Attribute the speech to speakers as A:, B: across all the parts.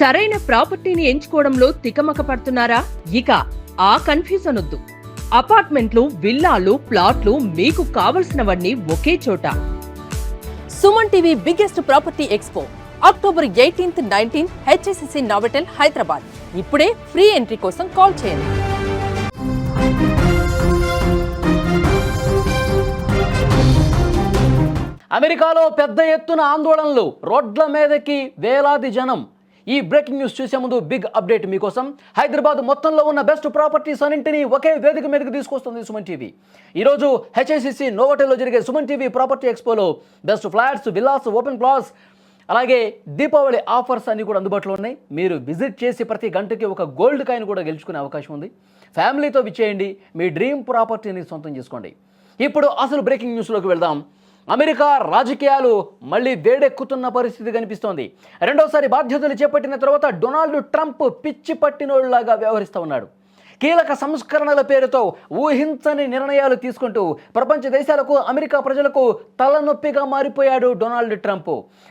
A: సరైన ప్రాపర్టీని ఎంచుకోవడంలో తికమక పడుతున్నారా ఇక ఆ కన్ఫ్యూజన్ వద్దు. అపార్ట్మెంట్లు విల్లాలు ప్లాట్లు మీకు కావలసినవన్నీ ఒకే చోట. Suman TV biggest property expo October eighteenth nineteenth H S C C Novotel Hyderabad. ఇప్పుడే ఫ్రీ ఎంట్రీ కోసం కాల్ చేయండి.
B: అమెరికాలో పెద్ద ఎత్తున ఆందోళనలు. రోడ్ల మీదకి వేలాది జనం. ఈ బ్రేకింగ్ న్యూస్ చూసే ముందు బిగ్ అప్డేట్ మీకోసం. హైదరాబాద్ మొత్తంలో ఉన్న బెస్ట్ ప్రాపర్టీస్ అన్నింటినీ ఒకే వేదిక మీదకి తీసుకొస్తుంది సుమన్ టీవీ. ఈరోజు హెచ్ఐసిసి నోవటెల్లో జరిగే Suman TV property ఎక్స్పోలో best flats villas open plots అలాగే దీపావళి ఆఫర్స్ అన్నీ కూడా అందుబాటులో ఉన్నాయి. మీరు విజిట్ చేసి ప్రతి గంటకి ఒక గోల్డ్ కాయిన్ కూడా గెలుచుకునే అవకాశం ఉంది. ఫ్యామిలీతో విచ్చేయండి. మీ డ్రీమ్ ప్రాపర్టీని సొంతం చేసుకోండి. ఇప్పుడు అసలు బ్రేకింగ్ న్యూస్లోకి వెళ్దాం. అమెరికా రాజకీయాలు మళ్ళీ వేడెక్కుతున్న పరిస్థితి కనిపిస్తోంది. రెండోసారి బాధ్యతలు చేపట్టిన తర్వాత డొనాల్డ్ ట్రంప్ పిచ్చి పట్టినోళ్ళాగా వ్యవహరిస్తూ ఉన్నాడు. కీలక సంస్కరణల పేరుతో ఊహించని నిర్ణయాలు తీసుకుంటూ ప్రపంచ దేశాలకు అమెరికా ప్రజలకు తలనొప్పిగా మారిపోయాడు డొనాల్డ్ ట్రంప్.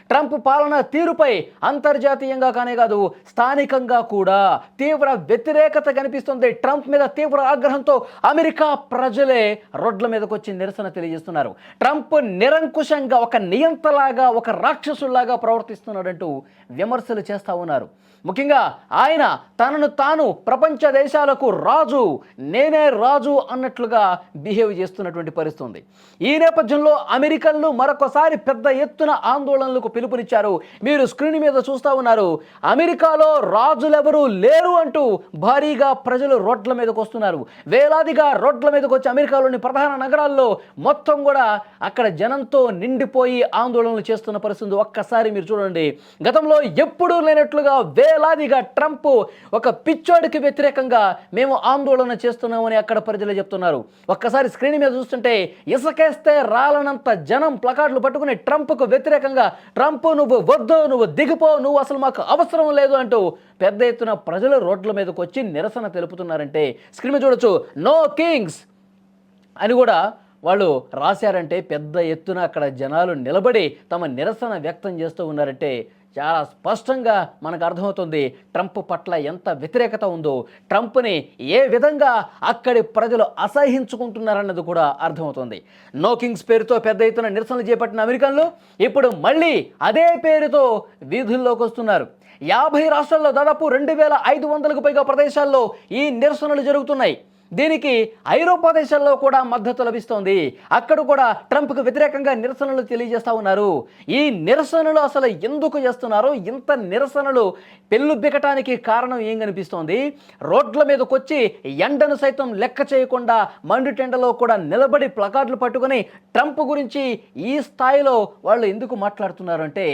B: ట్రంప్ పాలన తీరుపై అంతర్జాతీయంగా కానే కాదు స్థానికంగా కూడా తీవ్ర వ్యతిరేకత కనిపిస్తుంది. ట్రంప్ మీద తీవ్ర ఆగ్రహంతో అమెరికా ప్రజలే రోడ్ల మీదకు వచ్చి నిరసన తెలియజేస్తున్నారు. ట్రంప్ నిరంకుశంగా ఒక నియంతలాగా ఒక రాక్షసుల్లాగా ప్రవర్తిస్తున్నాడంటూ విమర్శలు చేస్తూ ఉన్నారు. ముఖ్యంగా ఆయన తనను తాను ప్రపంచ దేశాలకు రాజు నేనే రాజు అన్నట్లుగా బిహేవ్ చేస్తున్నటువంటి పరిస్థితి ఉంది ఈ నేపథ్యంలో అమెరికన్లు మరొకసారి పెద్ద ఎత్తున ఆందోళనలకు పిలుపునిచ్చారు. మీరు స్క్రీన్ మీద చూస్తూ ఉన్నారు అమెరికాలో రాజులెవరూ లేరు అంటూ భారీగా ప్రజలు రోడ్ల మీదకు వస్తున్నారు. వేలాదిగా రోడ్ల మీదకు వచ్చి అమెరికాలోని ప్రధాన నగరాల్లో మొత్తం కూడా అక్కడ జనంతో నిండిపోయి ఆందోళనలు చేస్తున్న పరిస్థితి ఒక్కసారి మీరు చూడండి. గతంలో ఎప్పుడూ లేనట్లుగా వేలాదిగా ట్రంప్ ఒక పిచ్చోడికి వ్యతిరేకంగా మేము ఆందోళన చేస్తున్నామని అక్కడ ప్రజలు చెప్తున్నారు. ఒక్కసారి స్క్రీన్ మీద చూస్తుంటే ఇసుకేస్తే రాలనంత జనం ప్లకార్డులు పట్టుకుని ట్రంప్కు వ్యతిరేకంగా ట్రంప్ నువ్వు వద్దు నువ్వు దిగిపో నువ్వు అసలు మాకు అవసరం లేదు అంటూ పెద్ద ఎత్తున ప్రజలు రోడ్ల మీదకి వచ్చి నిరసన తెలుపుతున్నారంటే స్క్రీన్ మీద చూడొచ్చు నో కింగ్స్ అని కూడా వాళ్ళు రాశారంటే పెద్ద ఎత్తున అక్కడ జనాలు నిలబడి తమ నిరసన వ్యక్తం చేస్తూ ఉన్నారంటే చాలా స్పష్టంగా మనకు అర్థమవుతుంది ట్రంప్ పట్ల ఎంత వ్యతిరేకత ఉందో. ట్రంప్ని ఏ విధంగా అక్కడి ప్రజలు అసహించుకుంటున్నారన్నది కూడా అర్థమవుతుంది. నో కింగ్స్ పేరుతో పెద్ద ఎత్తున నిరసనలు చేపట్టిన అమెరికన్లు ఇప్పుడు మళ్ళీ అదే పేరుతో వీధుల్లోకి వస్తున్నారు. యాభై రాష్ట్రాల్లో దాదాపు రెండు వేల ఐదు వందలకు పైగా ప్రదేశాల్లో ఈ నిరసనలు జరుగుతున్నాయి. దీనికి ఐరోపా దేశాల్లో కూడా మద్దతు లభిస్తోంది. అక్కడ కూడా ట్రంప్కు వ్యతిరేకంగా నిరసనలు తెలియజేస్తూ ఉన్నారు. ఈ నిరసనలు అసలు ఎందుకు చేస్తున్నారు ఇంత నిరసనలు పెళ్ళుబ్బెక్కటానికి కారణం ఏం కనిపిస్తోంది? రోడ్ల మీదకొచ్చి ఎండను సైతం లెక్క చేయకుండా మండుటెండలో కూడా నిలబడి ప్లకార్డులు పట్టుకొని ట్రంప్ గురించి ఈ స్థాయిలో వాళ్ళు ఎందుకు మాట్లాడుతున్నారు అంటే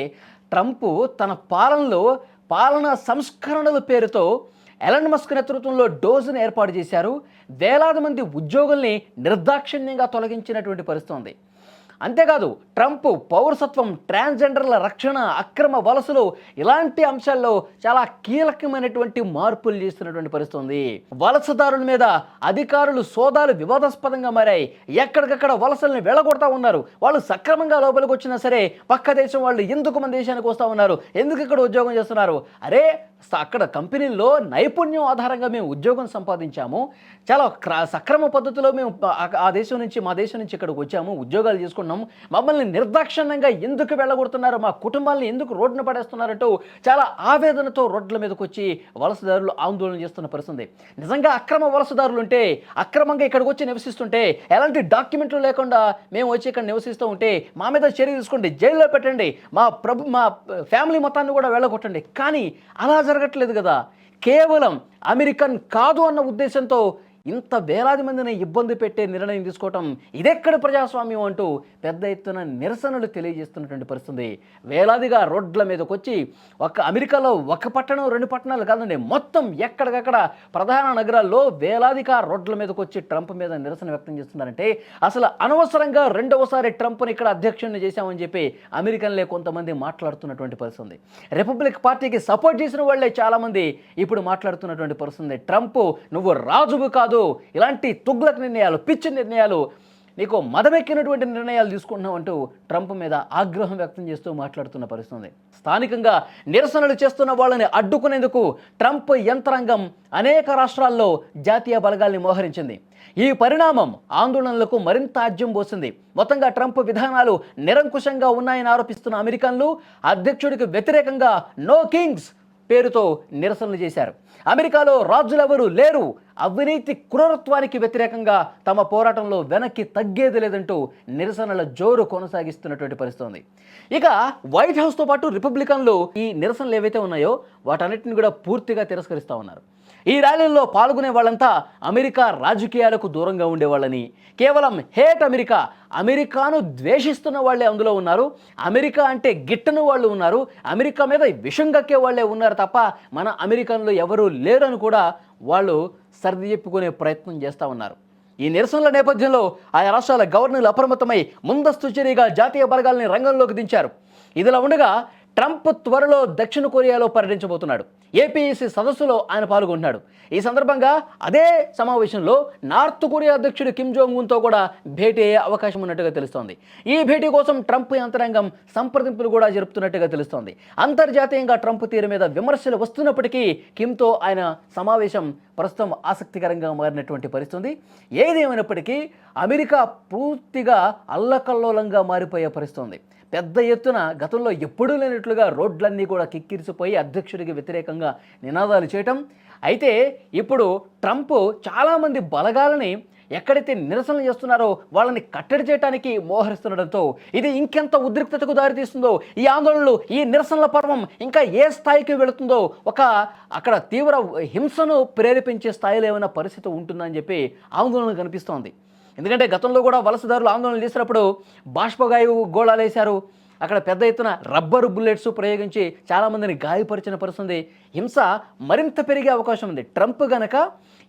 B: ట్రంప్ తన పాలనలో పాలనా సంస్కరణల పేరుతో ఎలన్ మస్క్ నేతృత్వంలో డోజును ఏర్పాటు చేశారు. వేలాది మంది ఉద్యోగుల్ని నిర్దాక్షిణ్యంగా తొలగించినటువంటి పరిస్థితి ఉంది. అంతేకాదు ట్రంప్ పౌరసత్వం ట్రాన్స్జెండర్ల రక్షణ అక్రమ వలసలు ఇలాంటి అంశాల్లో చాలా కీలకమైనటువంటి మార్పులు చేస్తున్నటువంటి పరిస్థితి ఉంది వలసదారుల మీద అధికారులు సోదాలు వివాదాస్పదంగా మారాయి. ఎక్కడికక్కడ వలసల్ని వెళ్ళగొడతా ఉన్నారు. వాళ్ళు సక్రమంగా లోపలికి వచ్చినా సరే పక్క దేశం వాళ్ళు ఎందుకు మన దేశానికి వస్తూ ఉన్నారు? ఎందుకు ఇక్కడ ఉద్యోగం చేస్తున్నారు? అరే అక్కడ కంపెనీల్లో నైపుణ్యం ఆధారంగా మేము ఉద్యోగం సంపాదించాము. చాలా క్ర- సక్రమ పద్ధతిలో మేము ఆ- దేశం నుంచి మా దేశం నుంచి ఇక్కడికి వచ్చాము. ఉద్యోగాలు అనుకున్నాం. మమ్మల్ని నిర్దాక్షిణ్యంగా ఎందుకు వెళ్ళగొడుతున్నారు? మా కుటుంబాలను ఎందుకు రోడ్డున పడేస్తున్నారంటూ చాలా ఆవేదనతో రోడ్ల మీదకి వచ్చి వలసదారులు ఆందోళన చేస్తున్న పరిస్థితి నిజంగా అక్రమ వలసదారులు ఉంటే అక్రమంగా ఇక్కడికి వచ్చి నివసిస్తుంటే ఎలాంటి డాక్యుమెంట్లు లేకుండా మేము వచ్చి ఇక్కడ నివసిస్తూ ఉంటే మా మీద చర్య తీసుకోండి జైల్లో పెట్టండి మా ప్రభు మా ఫ్యామిలీ మొత్తాన్ని కూడా వెళ్ళగొట్టండి. కానీ అలా జరగట్లేదు కదా. కేవలం అమెరికన్ కాదు అన్న ఉద్దేశంతో ఇంత వేలాది మందిని ఇబ్బంది పెట్టే నిర్ణయం తీసుకోవటం ఇదెక్కడ ప్రజాస్వామ్యం అంటూ పెద్ద ఎత్తున నిరసనలు తెలియజేస్తున్నటువంటి పరిస్థితి. వేలాదిగా రోడ్ల మీదకి వచ్చి ఒక అమెరికాలో ఒక పట్టణం రెండు పట్టణాలు కాదండి మొత్తం ఎక్కడికక్కడ ప్రధాన నగరాల్లో వేలాదిగా రోడ్ల మీదకి వచ్చి ట్రంప్ మీద నిరసన వ్యక్తం చేస్తున్నారంటే అసలు అనవసరంగా రెండవసారి ట్రంప్ని ఇక్కడ అధ్యక్షుడిని చేశామని చెప్పి అమెరికన్లే కొంతమంది మాట్లాడుతున్నటువంటి పరిస్థితి. రిపబ్లిక్ పార్టీకి సపోర్ట్ చేసిన వాళ్ళే చాలామంది ఇప్పుడు మాట్లాడుతున్నటువంటి పరిస్థితి. ట్రంప్ నువ్వు రాజువు కాదు ఇలాంటి తుగ్లక్ నిర్ణయాలు పిచ్చి నిర్ణయాలు నీకు మదమెక్కినటువంటి నిర్ణయాలు తీసుకుంటున్నావు అంటూ ట్రంప్ మీద ఆగ్రహం వ్యక్తం చేస్తూ మాట్లాడుతున్న పరిస్థితుంది. స్థానికంగా నిరసనలు చేస్తున్న వాళ్ళని అడ్డుకునేందుకు ట్రంప్ యంత్రాంగం అనేక రాష్ట్రాల్లో జాతీయ బలగాల్ని మోహరించింది. ఈ పరిణామం ఆందోళనలకు మరింత ఆజ్యం పోసింది. మొత్తంగా ట్రంప్ విధానాలు నిరంకుశంగా ఉన్నాయని ఆరోపిస్తున్న అమెరికన్లు అధ్యక్షుడికి వ్యతిరేకంగా నో కింగ్స్ పేరుతో నిరసనలు చేశారు. అమెరికాలో రాజులెవరూ లేరు. అవినీతి క్రూరత్వానికి వ్యతిరేకంగా తమ పోరాటంలో వెనక్కి తగ్గేది లేదంటూ నిరసనల జోరు కొనసాగిస్తున్నటువంటి పరిస్థితి ఉంది ఇక వైట్ హౌస్తో పాటు రిపబ్లికన్లు ఈ నిరసనలు ఏవైతే ఉన్నాయో వాటన్నిటిని కూడా పూర్తిగా తిరస్కరిస్తూ ఉన్నారు. ఈ ర్యాలీల్లో పాల్గొనే వాళ్ళంతా అమెరికా రాజకీయాలకు దూరంగా ఉండేవాళ్ళని కేవలం హేట్ అమెరికా అమెరికాను ద్వేషిస్తున్న వాళ్ళే అందులో ఉన్నారు. అమెరికా అంటే గిట్టని వాళ్ళు ఉన్నారు. అమెరికా మీద విషం కక్కే వాళ్ళే ఉన్నారు తప్ప మన అమెరికన్లు ఎవరూ లేరని కూడా వాళ్ళు సర్ది చెప్పుకునే ప్రయత్నం చేస్తూ ఉన్నారు. ఈ నిరసనల నేపథ్యంలో ఆయా రాష్ట్రాల గవర్నర్లు అప్రమత్తమై ముందస్తు చర్యగా జాతీయ బలగాల్ని రంగంలోకి దించారు. ఇదిలా ఉండగా ట్రంప్ త్వరలో దక్షిణ కొరియాలో పర్యటించబోతున్నాడు. ఏపీఈసీ సదస్సులో ఆయన పాల్గొంటున్నాడు. ఈ సందర్భంగా అదే సమావేశంలో నార్త్ కొరియా అధ్యక్షుడు కిమ్ జోంగ్ ఉన్తో కూడా భేటీ అయ్యే అవకాశం ఉన్నట్టుగా తెలుస్తోంది. ఈ భేటీ కోసం ట్రంప్ యంత్రాంగం సంప్రదింపులు కూడా జరుపుతున్నట్టుగా తెలుస్తోంది. అంతర్జాతీయంగా ట్రంప్ తీరు మీద విమర్శలు వస్తున్నప్పటికీ కిమ్తో ఆయన సమావేశం ప్రస్తుతం ఆసక్తికరంగా మారినటువంటి పరిస్థితి. ఏదేమైనప్పటికీ అమెరికా పూర్తిగా అల్లకల్లోలంగా మారిపోయే పరిస్థితి ఉంది. పెద్ద ఎత్తున గతంలో ఎప్పుడూ లేనట్లుగా రోడ్లన్నీ కూడా కిక్కిరిసిపోయి అధ్యక్షుడికి వ్యతిరేకంగా నినాదాలు చేయటం. అయితే ఇప్పుడు ట్రంప్ చాలామంది బలగాలని ఎక్కడైతే నిరసనలు చేస్తున్నారో వాళ్ళని కట్టడి చేయడానికి మోహరిస్తుండడంతో ఇది ఇంకెంత ఉద్రిక్తతకు దారితీస్తుందో ఈ ఆందోళనలు ఈ నిరసనల పర్వం ఇంకా ఏ స్థాయికి వెళుతుందో ఒక అక్కడ తీవ్ర హింసను ప్రేరేపించే స్థాయిలో ఏమైనా పరిస్థితి ఉంటుందని చెప్పి ఆందోళన కనిపిస్తోంది. ఎందుకంటే గతంలో కూడా వలసదారులు ఆందోళన చేసినప్పుడు బాష్పగాయు గోళాలు వేశారు. అక్కడ పెద్ద ఎత్తున రబ్బరు బుల్లెట్స్ ప్రయోగించి చాలామందిని గాయపరిచిన పరిస్థితి హింస మరింత పెరిగే అవకాశం ఉంది. ట్రంప్ గనక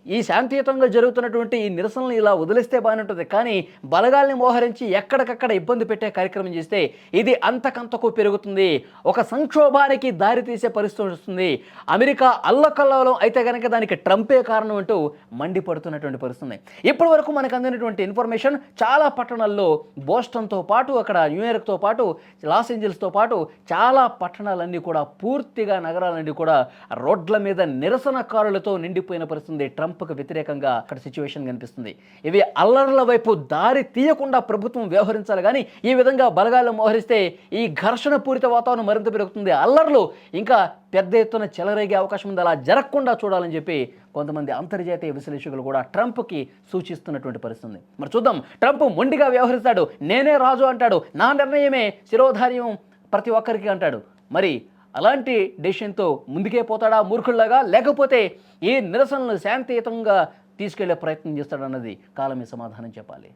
B: ఈ శాంతియుతంగా జరుగుతున్నటువంటి ఈ నిరసనలు ఇలా వదిలేస్తే బాగానే ఉంటుంది కానీ బలగాల్ని మోహరించి ఎక్కడికక్కడ ఇబ్బంది పెట్టే కార్యక్రమం చేస్తే ఇది అంతకంతకు పెరుగుతుంది. ఒక సంక్షోభానికి దారితీసే పరిస్థితి వస్తుంది. అమెరికా అల్లకల్లోలం అయితే కనుక దానికి ట్రంపే కారణం అంటూ మండిపడుతున్నటువంటి పరిస్థితుంది ఇప్పటి వరకు మనకు అందినటువంటి ఇన్ఫర్మేషన్ చాలా పట్టణాల్లో బోస్టన్తో పాటు అక్కడ న్యూయార్క్తో పాటు లాస్ ఏంజల్స్తో పాటు చాలా పట్టణాలన్నీ కూడా పూర్తిగా నగరాలన్నీ కూడా రోడ్ల మీద నిరసనకారులతో నిండిపోయిన పరిస్థితుంది ట్రంప్కు వ్యతిరేకంగా అక్కడ సిచ్యువేషన్ కనిపిస్తుంది. ఇవి అల్లర్ల వైపు దారి తీయకుండా ప్రభుత్వం వ్యవహరించాలి కానీ ఈ విధంగా బలగాలు మోహరిస్తే ఈ ఘర్షణ పూరిత వాతావరణం మరింత పెరుగుతుంది. అల్లర్లు ఇంకా పెద్ద ఎత్తున చెలరేగే అవకాశం ఉంది. అలా జరగకుండా చూడాలని చెప్పి కొంతమంది అంతర్జాతీయ విశ్లేషకులు కూడా ట్రంప్కి సూచిస్తున్నటువంటి పరిస్థితి మరి చూద్దాం. ట్రంప్ మొండిగా వ్యవహరిస్తాడు. నేనే రాజు అంటాడు. నా నిర్ణయమే శిరోధార్యం ప్రతి ఒక్కరికి అంటాడు. మరి అలాంటి డెసిషన్తో ముందుకే పోతాడా మూర్ఖుళ్ళగా లేకపోతే ఏ నిరసనలు శాంతియుతంగా తీసుకెళ్ళే ప్రయత్నం చేస్తాడన్నది కాలమే సమాధానం చెప్పాలి.